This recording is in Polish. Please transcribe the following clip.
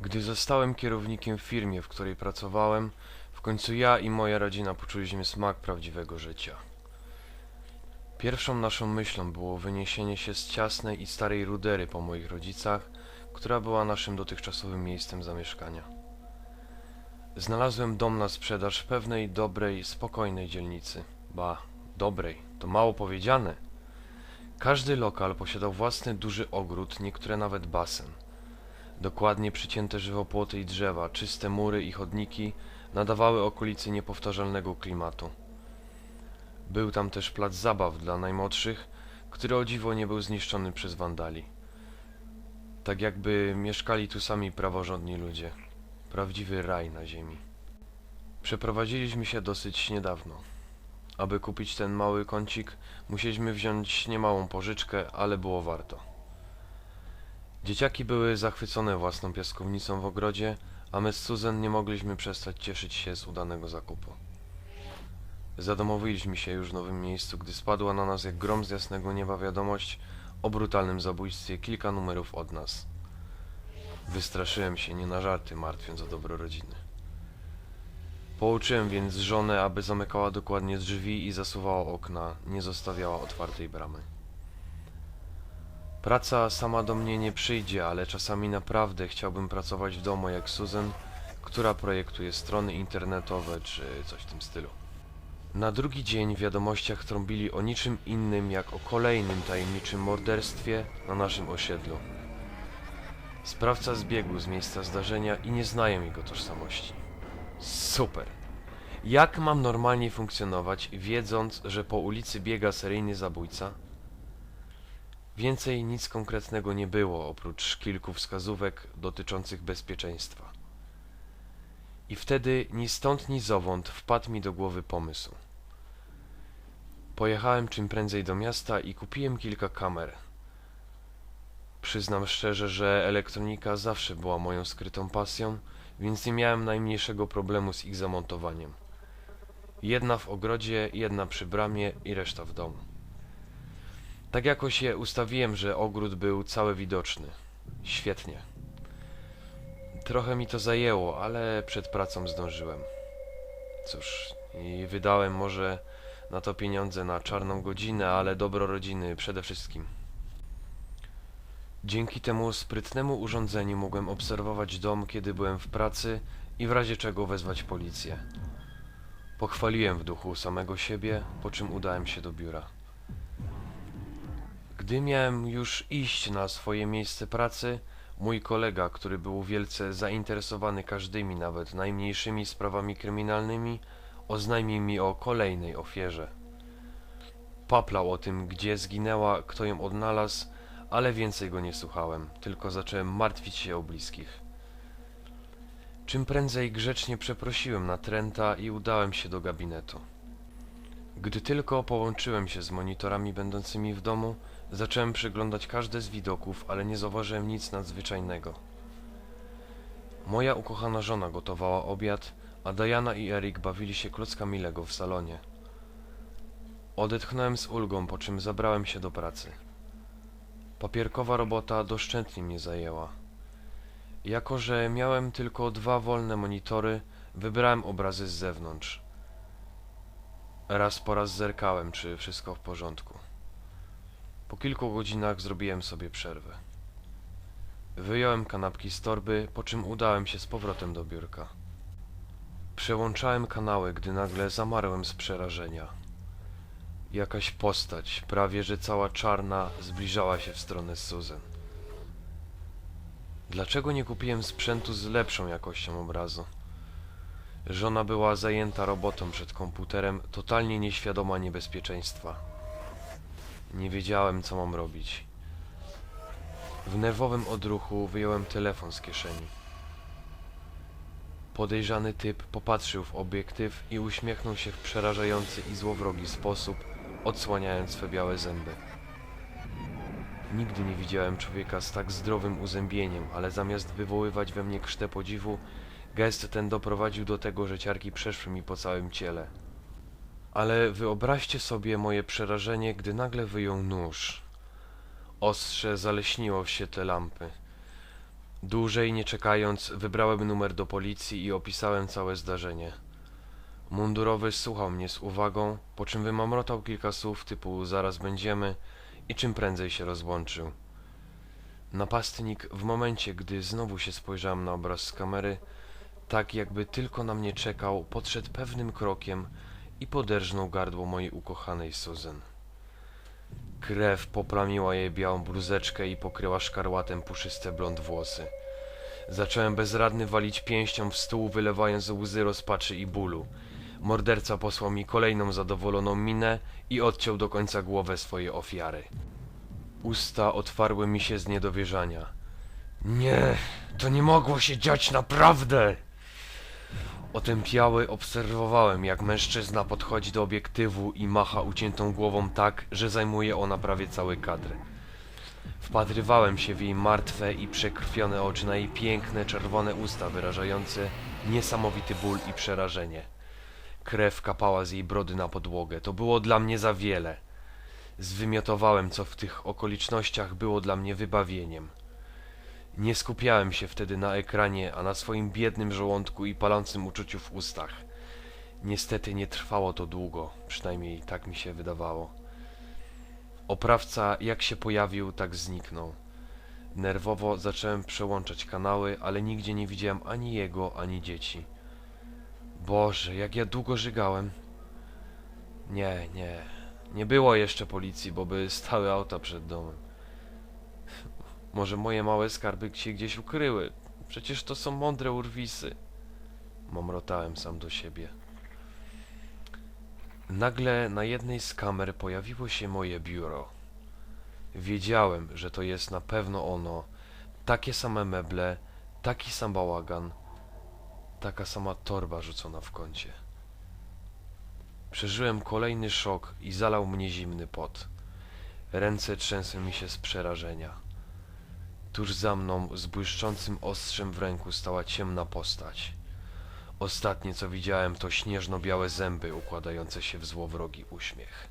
Gdy zostałem kierownikiem w firmie, w której pracowałem, w końcu ja i moja rodzina poczuliśmy smak prawdziwego życia. Pierwszą naszą myślą było wyniesienie się z ciasnej i starej rudery po moich rodzicach, która była naszym dotychczasowym miejscem zamieszkania. Znalazłem dom na sprzedaż w pewnej dobrej, spokojnej dzielnicy. Ba, dobrej, to mało powiedziane. Każdy lokal posiadał własny duży ogród, niektóre nawet basen. Dokładnie przycięte żywopłoty i drzewa, czyste mury i chodniki nadawały okolicy niepowtarzalnego klimatu. Był tam też plac zabaw dla najmłodszych, który o dziwo nie był zniszczony przez wandali. Tak jakby mieszkali tu sami praworządni ludzie. Prawdziwy raj na ziemi. Przeprowadziliśmy się dosyć niedawno. Aby kupić ten mały kącik, musieliśmy wziąć niemałą pożyczkę, ale było warto. Dzieciaki były zachwycone własną piaskownicą w ogrodzie, a my z Susan nie mogliśmy przestać cieszyć się z udanego zakupu. Zadomowiliśmy się już w nowym miejscu, gdy spadła na nas jak grom z jasnego nieba wiadomość o brutalnym zabójstwie kilka numerów od nas. Wystraszyłem się nie na żarty, martwiąc o dobro rodziny. Pouczyłem więc żonę, aby zamykała dokładnie drzwi i zasuwała okna, nie zostawiała otwartej bramy. Praca sama do mnie nie przyjdzie, ale czasami naprawdę chciałbym pracować w domu jak Susan, która projektuje strony internetowe czy coś w tym stylu. Na drugi dzień w wiadomościach trąbili o niczym innym jak o kolejnym tajemniczym morderstwie na naszym osiedlu. Sprawca zbiegł z miejsca zdarzenia i nie znają jego tożsamości. Super! Jak mam normalnie funkcjonować, wiedząc, że po ulicy biega seryjny zabójca? Więcej nic konkretnego nie było, oprócz kilku wskazówek dotyczących bezpieczeństwa. I wtedy ni stąd, ni zowąd wpadł mi do głowy pomysł. Pojechałem czym prędzej do miasta i kupiłem kilka kamer. Przyznam szczerze, że elektronika zawsze była moją skrytą pasją, więc nie miałem najmniejszego problemu z ich zamontowaniem. Jedna w ogrodzie, jedna przy bramie i reszta w domu. Tak jakoś je ustawiłem, że ogród był cały widoczny. Świetnie. Trochę mi to zajęło, ale przed pracą zdążyłem. Cóż, i wydałem może na to pieniądze na czarną godzinę, ale dobro rodziny przede wszystkim. Dzięki temu sprytnemu urządzeniu mogłem obserwować dom, kiedy byłem w pracy i w razie czego wezwać policję. Pochwaliłem w duchu samego siebie, po czym udałem się do biura. Gdy miałem już iść na swoje miejsce pracy, mój kolega, który był wielce zainteresowany każdymi, nawet najmniejszymi sprawami kryminalnymi, oznajmił mi o kolejnej ofierze. Paplał o tym, gdzie zginęła, kto ją odnalazł, ale więcej go nie słuchałem, tylko zacząłem martwić się o bliskich. Czym prędzej grzecznie przeprosiłem na Trenta i udałem się do gabinetu. Gdy tylko połączyłem się z monitorami będącymi w domu, zacząłem przyglądać każde z widoków, ale nie zauważyłem nic nadzwyczajnego. Moja ukochana żona gotowała obiad, a Diana i Erik bawili się klockami Lego w salonie. Odetchnąłem z ulgą, po czym zabrałem się do pracy. Papierkowa robota doszczętnie mnie zajęła. Jako, że miałem tylko dwa wolne monitory, wybrałem obrazy z zewnątrz. Raz po raz zerkałem, czy wszystko w porządku. Po kilku godzinach zrobiłem sobie przerwę. Wyjąłem kanapki z torby, po czym udałem się z powrotem do biurka. Przełączałem kanały, gdy nagle zamarłem z przerażenia. Jakaś postać, prawie że cała czarna, zbliżała się w stronę Susan. Dlaczego nie kupiłem sprzętu z lepszą jakością obrazu? Żona była zajęta robotą przed komputerem, totalnie nieświadoma niebezpieczeństwa. Nie wiedziałem, co mam robić. W nerwowym odruchu wyjąłem telefon z kieszeni. Podejrzany typ popatrzył w obiektyw i uśmiechnął się w przerażający i złowrogi sposób, odsłaniając swe białe zęby. Nigdy nie widziałem człowieka z tak zdrowym uzębieniem, ale zamiast wywoływać we mnie krztę podziwu, gest ten doprowadził do tego, że ciarki przeszły mi po całym ciele. Ale wyobraźcie sobie moje przerażenie, gdy nagle wyjął nóż. Ostrze zaleśniło w świetle lampy, Dłużej nie czekając, wybrałem numer do policji i opisałem całe zdarzenie. Mundurowy słuchał mnie z uwagą, po czym wymamrotał kilka słów typu zaraz będziemy i czym prędzej się rozłączył. Napastnik w momencie, gdy znowu się spojrzałem na obraz z kamery, tak jakby tylko na mnie czekał, podszedł pewnym krokiem i poderżnął gardło mojej ukochanej Susan. Krew poplamiła jej białą bluzeczkę i pokryła szkarłatem puszyste blond włosy. Zacząłem bezradny walić pięścią w stół, wylewając łzy rozpaczy i bólu. Morderca posłał mi kolejną zadowoloną minę i odciął do końca głowę swojej ofiary. Usta otwarły mi się z niedowierzania. Nie, to nie mogło się dziać naprawdę! Otępiały obserwowałem, jak mężczyzna podchodzi do obiektywu i macha uciętą głową tak, że zajmuje ona prawie cały kadr. Wpatrywałem się w jej martwe i przekrwione oczy, na jej piękne, czerwone usta wyrażające niesamowity ból i przerażenie. Krew kapała z jej brody na podłogę. To było dla mnie za wiele. Zwymiotowałem, co w tych okolicznościach było dla mnie wybawieniem. Nie skupiałem się wtedy na ekranie, a na swoim biednym żołądku i palącym uczuciu w ustach. Niestety nie trwało to długo, przynajmniej tak mi się wydawało. Oprawca jak się pojawił, tak zniknął. Nerwowo zacząłem przełączać kanały, ale nigdzie nie widziałem ani jego, ani dzieci. Boże, jak ja długo żygałem. Nie, nie. Nie było jeszcze policji, bo by stały auta przed domem. Może moje małe skarby się gdzieś ukryły. Przecież to są mądre urwisy. Momrotałem sam do siebie. Nagle na jednej z kamer pojawiło się moje biuro. Wiedziałem, że to jest na pewno ono. Takie same meble, taki sam bałagan, taka sama torba rzucona w kącie. Przeżyłem kolejny szok i zalał mnie zimny pot. Ręce trzęsły mi się z przerażenia. Tuż za mną, z błyszczącym ostrzem w ręku, stała ciemna postać. Ostatnie co widziałem to śnieżno-białe zęby układające się w złowrogi uśmiech.